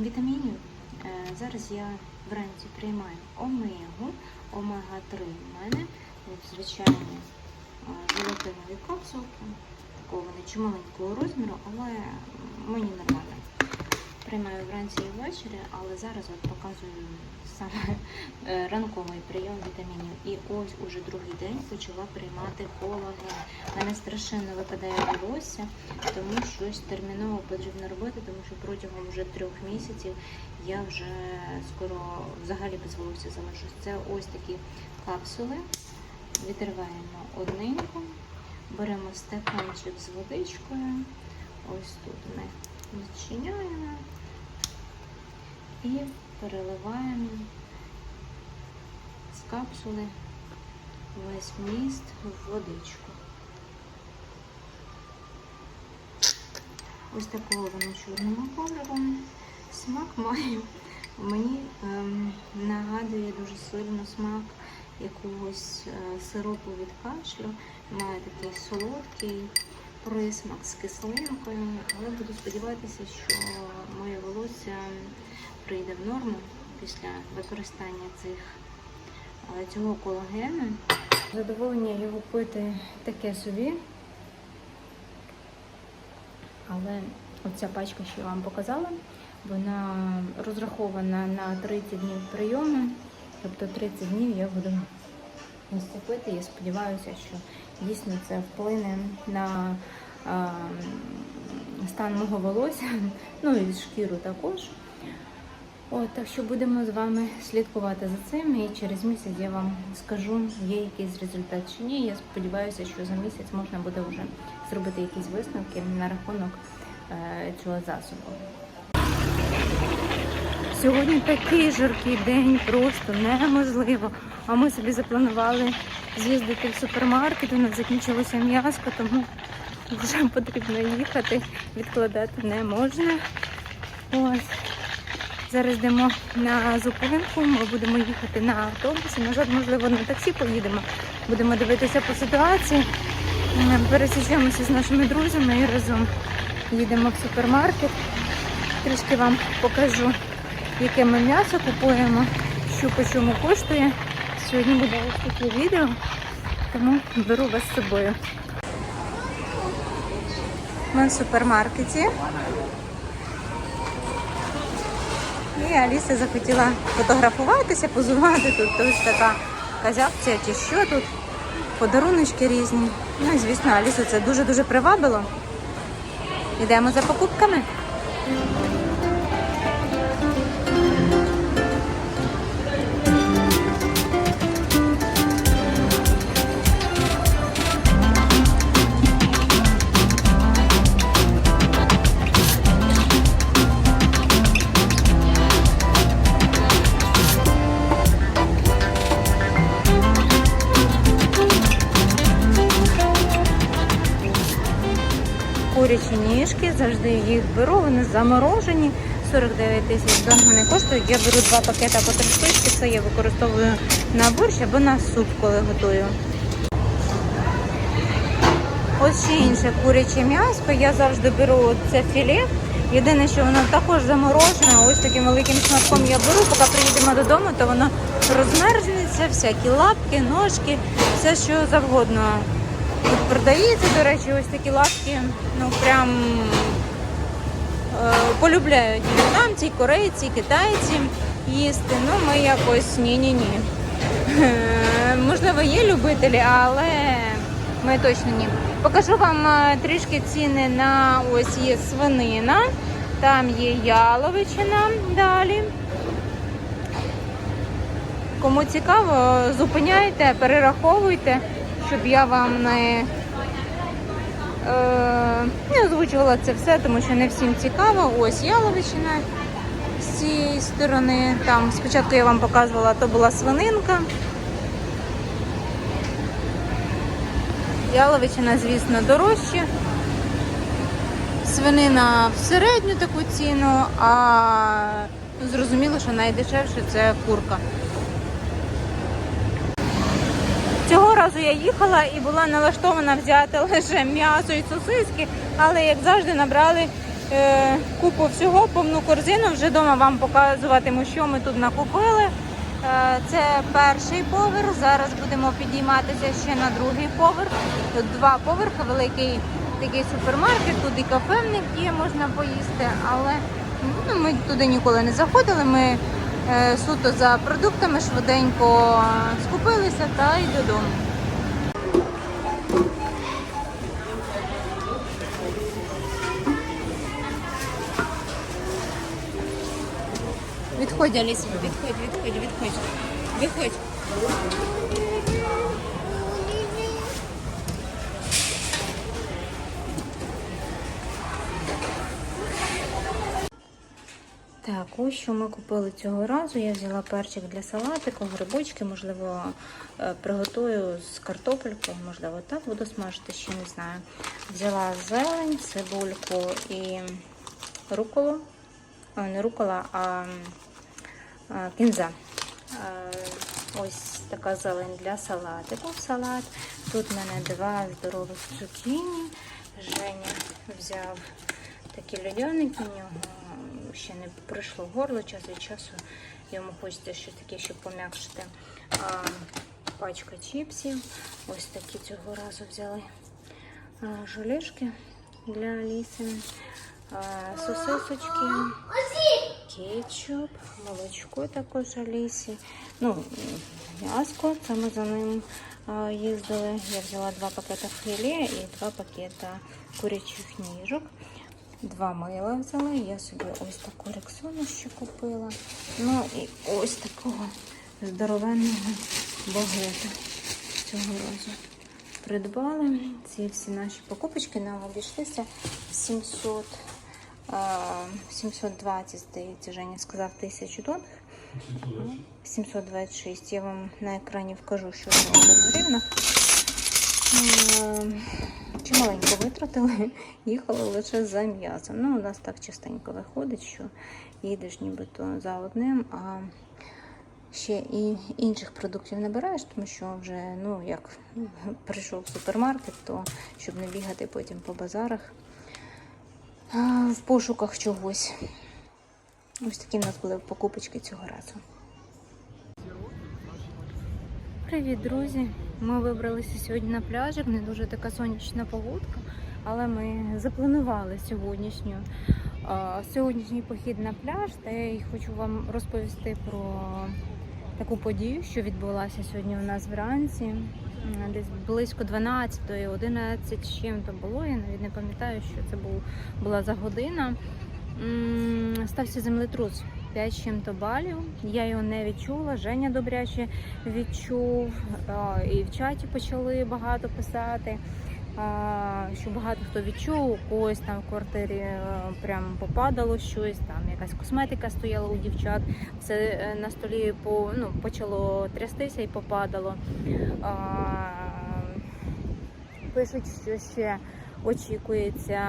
вітамінів. Е, Зараз я вранці приймаю омегу, омега-3 в мене, от звичайні желатинові капсулки, такого вони чималенького розміру, але мені нормально. Приймаю вранці і ввечері, але зараз от показую саме е, ранковий прийом вітамінів. І ось уже другий день почала приймати колаген. Мене страшенно випадає волосся, тому щось терміново потрібно робити, тому що протягом вже трьох місяців я вже скоро взагалі без волосся залишусь. Це ось такі капсули. Відриваємо одненьку, беремо стаканчик з водичкою. Ось тут ми відчиняємо і переливаємо з капсули весь вміст в водичку. Ось такого воно чорного кольору. Смак має. Мені ем, нагадує дуже сильно смак якогось е, сиропу від кашлю. Має такий солодкий присмак з кислинкою, але буду сподіватися, що моє волосся прийде в норму після використання цих, е, цього колагену. Задоволення його пити таке собі. Але оця пачка, що я вам показала, вона розрахована на 30 днів прийому. Тобто 30 днів я буду ось. Я сподіваюся, що дійсно це вплине на а, стан мого волосся, ну і шкіру також. От, так що будемо з вами слідкувати за цим, і через місяць я вам скажу, є якийсь результат чи ні. Я сподіваюся, що за місяць можна буде вже зробити якісь висновки на рахунок е, цього засобу. Сьогодні такий жаркий день, просто неможливо. А ми собі запланували з'їздити в супермаркет, у нас закінчилося м'яско, тому вже потрібно їхати, відкладати не можна. Ось. Зараз йдемо на зупинку, ми будемо їхати на автобусі. Назад, можливо, на таксі поїдемо. Будемо дивитися по ситуації. М, Пересічемося з нашими друзями і разом їдемо в супермаркет. Трішки вам покажу, яке ми м'ясо купуємо, що по чому коштує. Сьогодні буде ось таке відео, тому беру вас з собою. Ми в супермаркеті. І Аліса захотіла фотографуватися, позувати. Тут Тож така казакція чи що тут. Подаруночки різні. Ну і звісно, Алісу це дуже-дуже привабило. Йдемо за покупками. Завжди їх беру, вони заморожені. 49 тисяч донг вони коштують. Я беру два пакета по три штучки, це я використовую на борщ або на суп, коли готую. Ось ще інше куряче м'ясо. Я завжди беру це філе. Єдине, що воно також заморожене, ось таким великим шматком я беру, поки приїдемо додому, то воно розмерзнеться, всякі лапки, ножки, все що завгодно. Тут продається, до речі, ось такі лапки, ну прям е, полюбляють і в'єтнамці, і корейці, і китайці їсти. Ну, ми якось ні-ні-ні. Е, Можливо, є любителі, але ми точно ні. Покажу вам е, трішки ціни на ось є свинина, там є яловичина далі. Кому цікаво, зупиняйте, перераховуйте, щоб я вам не, е, не озвучувала це все, тому що не всім цікаво. Ось яловичина з цієї сторони. Там спочатку я вам показувала, то була свининка. Яловичина, звісно, дорожче. свинина в середню таку ціну, а зрозуміло, що найдешевше це курка. Цього разу я їхала і була налаштована взяти лише м'ясо і сосиски, але як завжди набрали е, купу всього, повну корзину. Вже вдома вам показуватиму, що ми тут накупили. Е, це перший поверх. Зараз будемо підійматися ще на другий поверх. Тут два поверхи, великий такий супермаркет, тут і кафе в них є, можна поїсти, але ну, ми туди ніколи не заходили. Ми е, суто за продуктами швиденько скупилися та й додому. Відходь, Аліса, відходь, відходь, відходь. Виходь. Так, ось що ми купили цього разу. Я взяла перчик для салатику, грибочки, можливо, е, приготую з картопелькою, можливо, так буду смажити, ще не знаю. Взяла зелень, цибульку і руколу. Не рукола, а кінза. Ось така зелень для салатику. Салат. Тут в мене два здорових цукіні. Женя взяв такі льодяники, в нього ще не прийшло горло час від часу. Йому хочеться щось таке, щоб пом'якшити. А, пачка чіпсів. Ось такі цього разу взяли а, желешки для Аліси, а, сосисочки, кетчуп, молочко також Алісі. Ну, м'яско, це ми за ним їздили. Я взяла два пакета філе і два пакета курячих ніжок. Два мила взяли. Я собі ось таку рексону ще купила. Ну і ось такого здоровенного багета цього разу. Придбали ці всі наші покупочки нам обійшлися 700, а, 720, здається, Женя сказав тисячу доларів. 726. Я вам на екрані вкажу, що це в гривнах. Чималенько витратили, їхали лише за м'ясом. Ну, у нас так частенько виходить, що їдеш нібито за одним, а ще і інших продуктів не береш, тому що вже, ну, як прийшов в супермаркет, то щоб не бігати потім по базарах в пошуках чогось. Ось такі в нас були покупочки цього разу. Привіт, друзі! Ми вибралися сьогодні на пляжик. Не дуже така сонячна погодка, але ми запланували сьогоднішню сьогоднішній похід на пляж. Та я хочу вам розповісти про таку подію, що відбулася сьогодні у нас вранці. Десь близько 12 11 з чим то було. Я навіть не пам'ятаю, що це був, була за година. Стався землетрус 5 з чим-то балів. Я його не відчула. Женя добряче відчув. І в чаті почали багато писати. Що багато хто відчув, у когось там в квартирі е, прям попадало щось, там якась косметика стояла у дівчат, все е, на столі по, ну, почало трястися і попадало. А, Пишуть, що ще очікується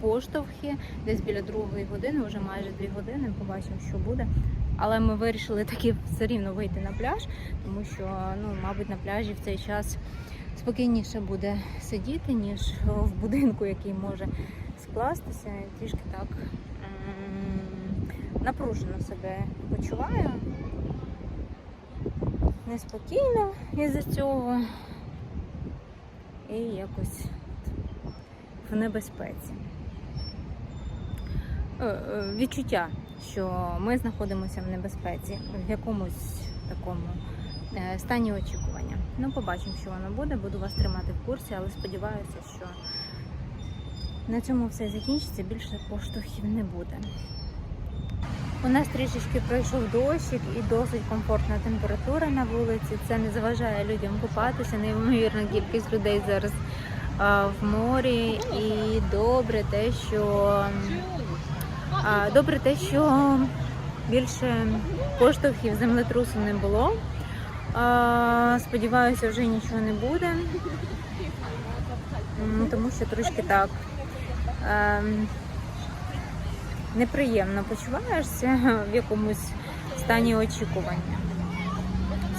поштовхи десь біля другої години, вже майже дві години. Побачимо, що буде. Але ми вирішили таки все рівно вийти на пляж, тому що, ну, мабуть, на пляжі в цей час спокійніше буде сидіти, ніж в будинку, який може скластися. Трішки так напружено себе почуваю. Неспокійно із-за цього. І якось в небезпеці. Е, е, Відчуття, що ми знаходимося в небезпеці, в якомусь такому е, стані очікування. Ну, побачимо, що воно буде. Буду вас тримати в курсі, але сподіваюся, що на цьому все закінчиться, більше поштовхів не буде. У нас трішечки пройшов дощик і досить комфортна температура на вулиці. Це не заважає людям купатися. Неймовірна кількість людей зараз а, в морі. І добре те, що а, добре те, що більше поштовхів землетрусу не було. Сподіваюся, вже нічого не буде. Тому що трошки так ем, неприємно почуваєшся в якомусь стані очікування,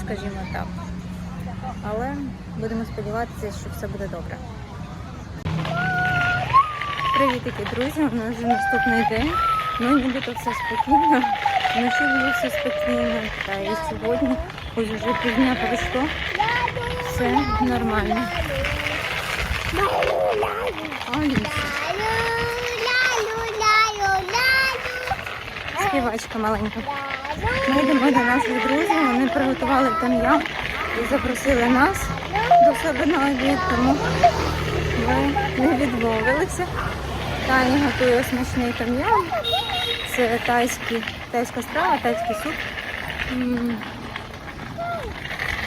скажімо так. Але будемо сподіватися, що все буде добре. Привітики, друзі! У нас вже наступний день. Ну, нібито все спокійно. Вночі було все спокійно. Та і сьогодні, ось вже півдня пройшло, все нормально. Співачка маленька. Ми йдемо до наших друзів, вони приготували там'ям і запросили нас до себе на обід, тому ми не відмовилися. Таня готує смачний там'ям. Це тайський, тайська страва, тайський суп.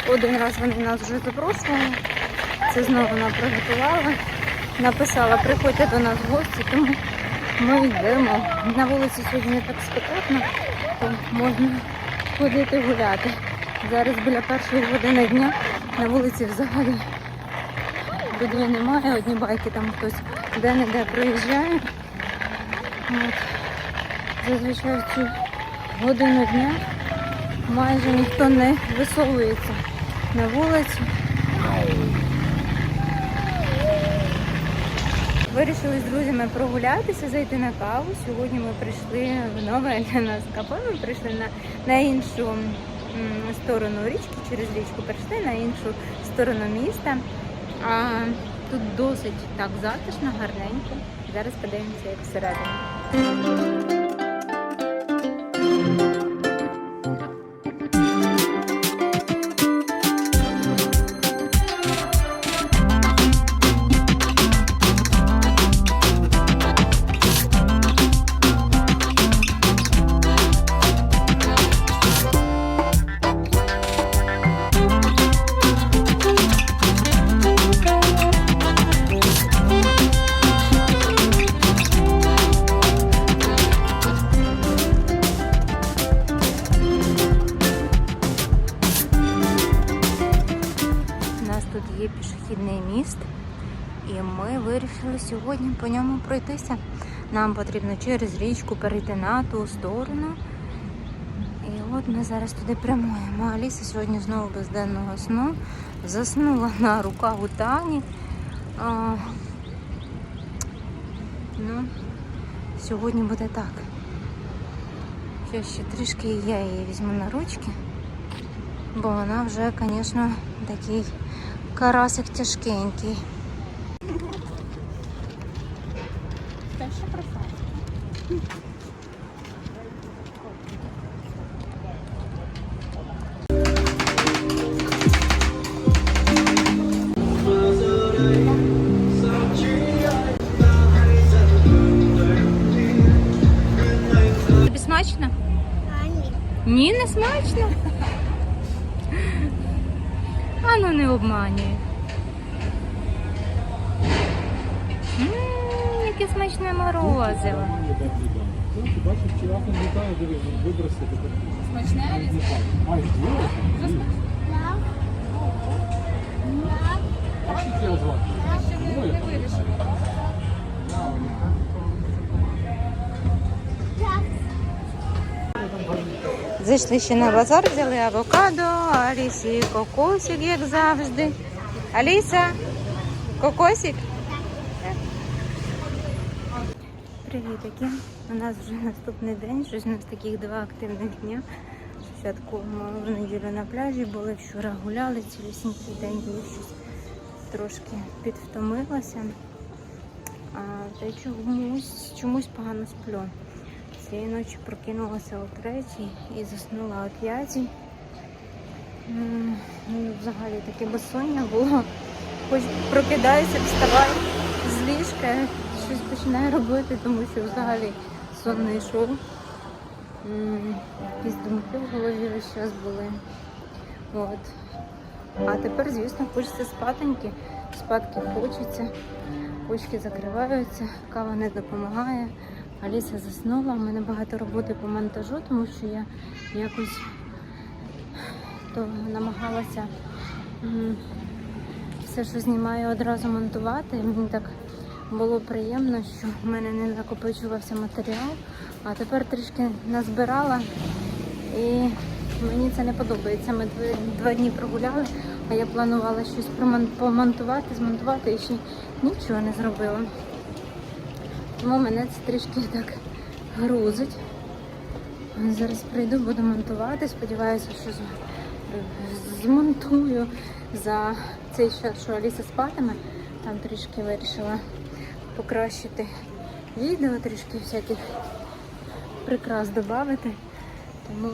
Один раз вони нас вже запрошували. Це знову вона приготувала. Написала, приходьте до нас в гості, тому ми йдемо. На вулиці сьогодні так спекотно, то можна ходити гуляти. Зараз біля першої години дня на вулиці взагалі людей немає, одні байки там хтось де-не-де проїжджає. От. Зазвичай в цю годину дня майже ніхто не висовується на вулицю. Вирішили з друзями прогулятися, зайти на каву. Сьогодні ми прийшли в нове для нас кафе. Ми прийшли на, на іншу сторону річки, через річку перейшли на іншу сторону міста. А тут досить так затишно, гарненько. Зараз подивимося, як всередині. Пішохідний міст, і ми вирішили сьогодні по ньому пройтися. Нам потрібно через річку перейти на ту сторону. І от ми зараз туди прямуємо. Аліса сьогодні знову без денного сну. Заснула на руках у Тані. А, ну, сьогодні буде так. Що ще трішки я її візьму на ручки. Бо вона вже, звісно, такий карасик тяжкенький. Тобі смачно? Ні, не смачно. Ну не обманюй. М, Яке смачне морозиво. Бачиш, вчора не літає, диви, він вибросив. Смачне? А, зробиш? А що тебе звати? Оля? Зайшли ще на базар, взяли авокадо, Алісі кокосик, як завжди. Аліса, кокосик? Привітики. У нас вже наступний день, щось у нас таких два активних дня. Святкуємо в неділю на пляжі, були вчора гуляли, цілісінький день я щось трошки підвтомилася. А, та й чомусь, чомусь погано сплю. Цієї ночі прокинулася о третій і заснула о п'ятій. Ну, Взагалі таке безсоння було. Хоч прокидаюся, вставаю з ліжка, щось починаю робити, тому що взагалі сон не йшов. Якісь думки в голові весь час були. От. А тепер, звісно, хочеться спатоньки. Спадки хочеться, очки закриваються, кава не допомагає. Аліса заснула, у мене багато роботи по монтажу, тому що я якось то намагалася все, що знімаю, одразу монтувати. Мені так було приємно, що в мене не накопичувався матеріал, а тепер трішки назбирала і мені це не подобається. Ми два, дні прогуляли, а я планувала щось помонтувати, змонтувати і ще нічого не зробила. Тому мене це трішки так грузить. Зараз прийду, буду монтувати. Сподіваюся, що змонтую за цей час, що Аліса спатиме. Там трішки вирішила покращити відео, трішки всяких прикрас додати. Тому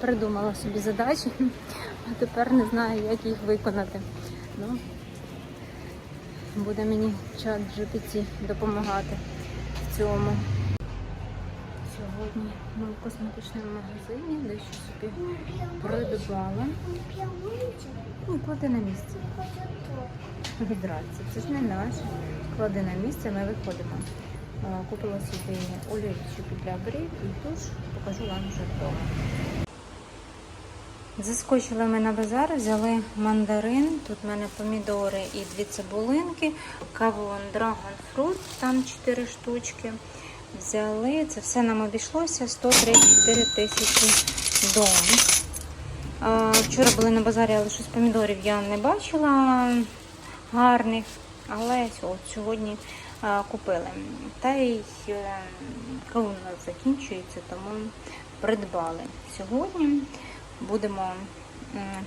придумала собі задачі, а тепер не знаю, як їх виконати. Ну, буде мені чат GPT допомагати цьому. Сьогодні ми в косметичному магазині дещо собі придбала. Ну, клади на місце. Гідрація. Це ж не наше. Клади на місце, ми виходимо. Купила собі олійчик для брів і туш. Покажу вам вже вдома. Заскочили ми на базар, взяли мандарин. Тут в мене помідори і дві цибулинки, кавун Dragon Fruit, там 4 штучки. Взяли, це все нам обійшлося 134 тисячі дон. А, Вчора були на базарі, але щось помідорів я не бачила гарних, але от сьогодні купили. Та й е, кавун у нас закінчується, тому придбали. Сьогодні будемо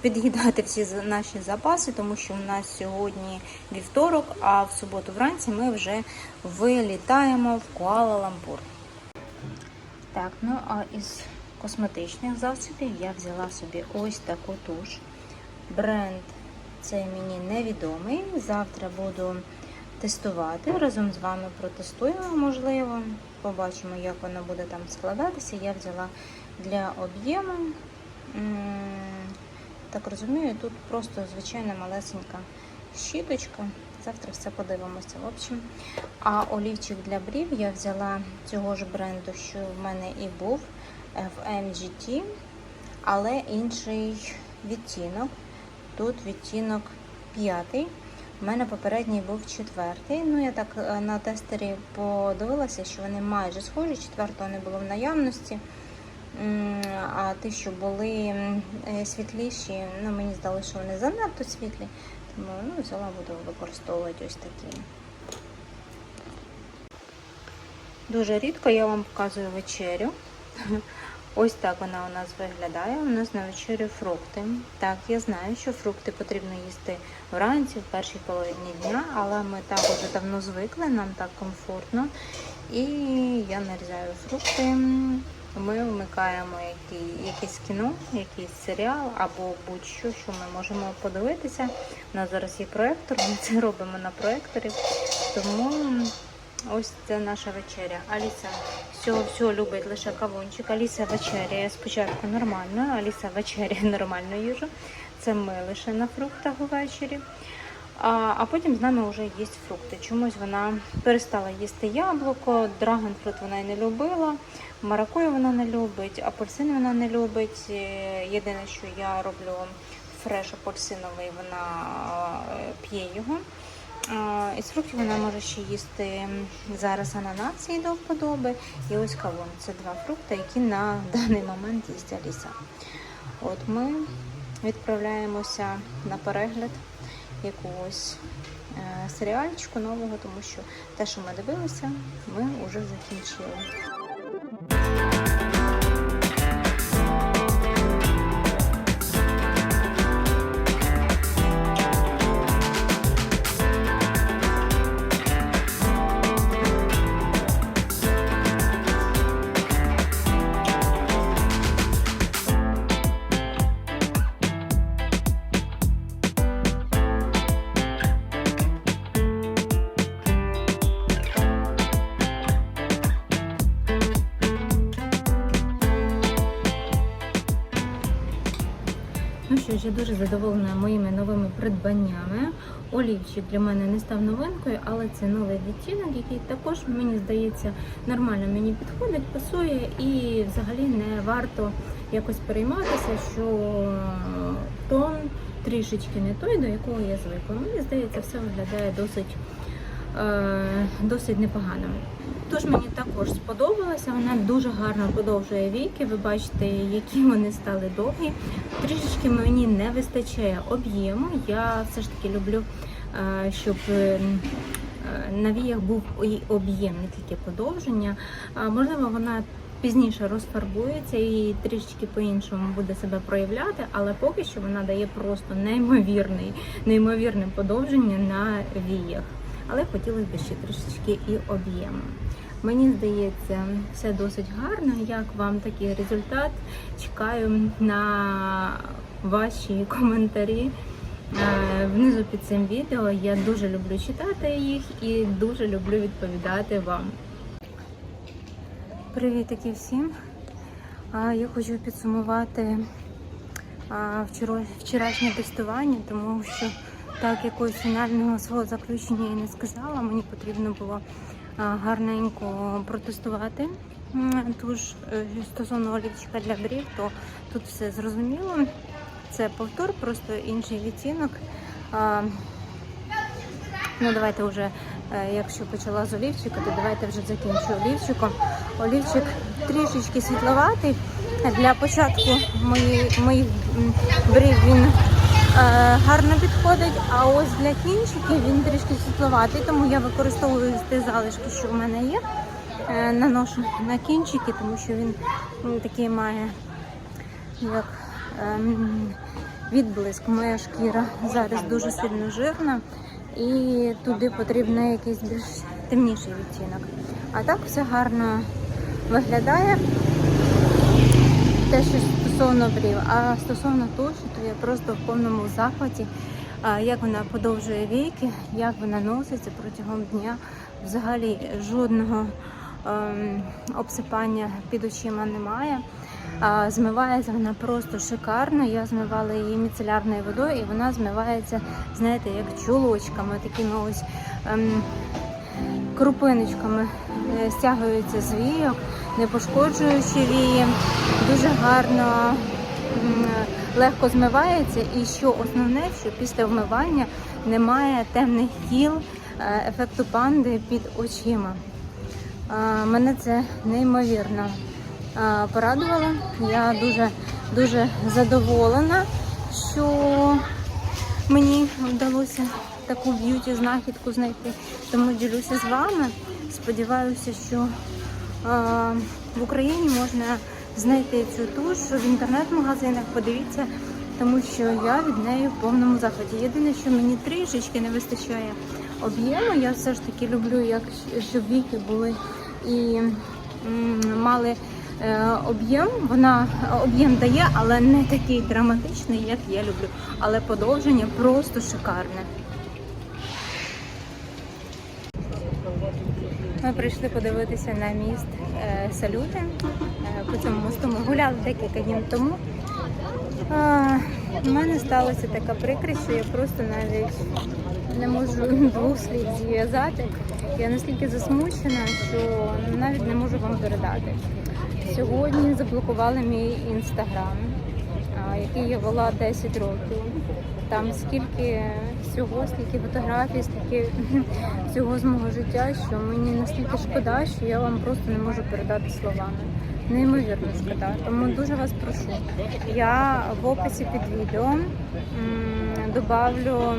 під'їдати всі наші запаси, тому що в нас сьогодні вівторок, а в суботу вранці ми вже вилітаємо в Куала-Лампур. Так, ну а із косметичних засобів я взяла собі ось таку туш. Бренд цей мені невідомий. Завтра буду тестувати. Разом з вами протестуємо, можливо. Побачимо, як воно буде там складатися. Я взяла для об'єму. Так розумію, тут просто звичайна малесенька щіточка. Завтра все подивимося. В общем, а олівчик для брів я взяла цього ж бренду, що в мене і був в MGT, але інший відтінок. Тут відтінок п'ятий. У мене попередній був четвертий. Ну, я так е, на тестері подивилася, що вони майже схожі. Четвертого не було в наявності. А ті, що були е, світліші, ну, мені здалося, що вони занадто світлі. Тому ну, взяла, буду використовувати ось такі. Дуже рідко я вам показую вечерю. Ось так вона у нас виглядає. У нас на вечерю фрукти. Так, я знаю, що фрукти потрібно їсти вранці, в першій половині дня, але ми так уже давно звикли, нам так комфортно. І я нарізаю фрукти. Ми вмикаємо який, якесь кіно, якийсь серіал або будь-що, що ми можемо подивитися. У нас зараз є проектор, ми це робимо на проекторі. Тому ось це наша вечеря. Аліса всього всього любить лише кавунчик. Аліса вечеряє спочатку нормально, Аліса вечеряє нормальну їжу. Це ми лише на фруктах увечері. А, потім з нами вже їсть фрукти. Чомусь вона перестала їсти яблуко, драгонфрут вона й не любила, маракую вона не любить, апельсин вона не любить. Е, Єдине, що я роблю фреш апельсиновий, вона е, п'є його. Із фруктів вона може ще їсти зараз ананас їй до вподоби. І ось кавун. Це два фрукти, які на даний момент їсть Аліса. От ми відправляємося на перегляд якогось е, серіальчику нового, тому що те, що ми дивилися, ми вже закінчили. Я дуже задоволена моїми новими придбаннями. Олівчик для мене не став новинкою, але це новий відтінок, який також мені здається нормально мені підходить, пасує і взагалі не варто якось перейматися, що тон трішечки не той, до якого я звикла. Мені здається, все виглядає досить е, досить непогано. Тож мені також сподобалося, вона дуже гарно подовжує віки. Ви бачите, які вони стали довгі. Трішечки мені не вистачає об'єму. Я все ж таки люблю, е, щоб е, на віях був об'єм, не тільки подовження. Можливо, вона пізніше розфарбується і трішечки по-іншому буде себе проявляти, але поки що вона дає просто неймовірний, неймовірне подовження на віях. Але хотілося б ще трішечки і об'єму. Мені здається, все досить гарно. Як вам такий результат? Чекаю на ваші коментарі. Е, Внизу під цим відео я дуже люблю читати їх і дуже люблю відповідати вам. Привітики всім! Я хочу підсумувати вчорашнє тестування, тому що так якогось фінального свого заключення я не сказала. Мені потрібно було гарненько протестувати. Тож е, стосовно олівчика для брів, то тут все зрозуміло. Це повтор, просто інший відтінок. Ну, давайте вже, е, якщо почала з олівчика, то давайте вже закінчу олівчиком. Олівчик трішечки світловатий. Для початку моїх, брів він гарно підходить, а ось для кінчиків він трішки світловатий, тому я використовую ті залишки, що в мене є. Е, наношу на кінчики, тому що він такий має як ем, відблиск. Моя шкіра зараз дуже сильно жирна, і туди потрібен якийсь більш темніший відтінок. А так все гарно виглядає. Те, що стосовно брів, а стосовно туші, то я просто в повному захваті, як вона подовжує віки, як вона носиться протягом дня. Взагалі жодного ем, обсипання під очима немає. А, змивається вона просто шикарно. Я змивала її міцелярною водою, і вона змивається, знаєте, як чулочками, такими ось ем, крупиночками е, стягується з війок, не пошкоджуючи вії, дуже гарно легко змивається. І що основне, що після вмивання немає темних кіл, е, ефекту панди під очима. Мене це неймовірно порадувало. Я дуже дуже задоволена, що мені вдалося таку б'юті знахідку знайти. Тому ділюся з вами. Сподіваюся, що в Україні можна знайти цю туш в інтернет-магазинах. Подивіться, тому що я від неї в повному захваті. Єдине, що мені трішечки не вистачає об'єму. Я все ж таки люблю, як щоб віки були і мали е, об'єм. Вона об'єм дає, але не такий драматичний, як я люблю. Але подовження просто шикарне. Ми прийшли подивитися на міст е, Салюти. Е, по цьому мосту ми гуляли декілька днів тому. У мене сталася така прикрість, що я просто навіть не можу двох слів зв'язати. Я настільки засмучена, що навіть не можу вам передати. Сьогодні заблокували мій інстаграм, який я вела 10 років. Там скільки всього, скільки фотографій, скільки всього з мого життя, що мені настільки шкода, що я вам просто не можу передати словами. Неймовірно шкода. Тому дуже вас прошу. Я в описі під відео добавлю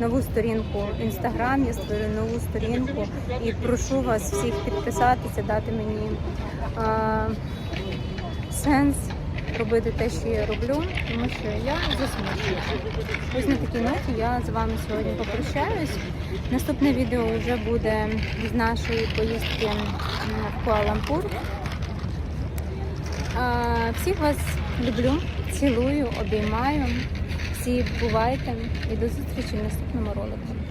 нову сторінку в інстаграм, я створю нову сторінку і прошу вас всіх підписатися, дати мені а, сенс робити те, що я роблю, тому що я засмучуюся. Ось на такій ноті я з вами сьогодні попрощаюсь. Наступне відео вже буде з нашої поїздки в Куала-Лумпур. Всіх вас люблю, цілую, обіймаю. Всі бувайте і до зустрічі в наступному ролику.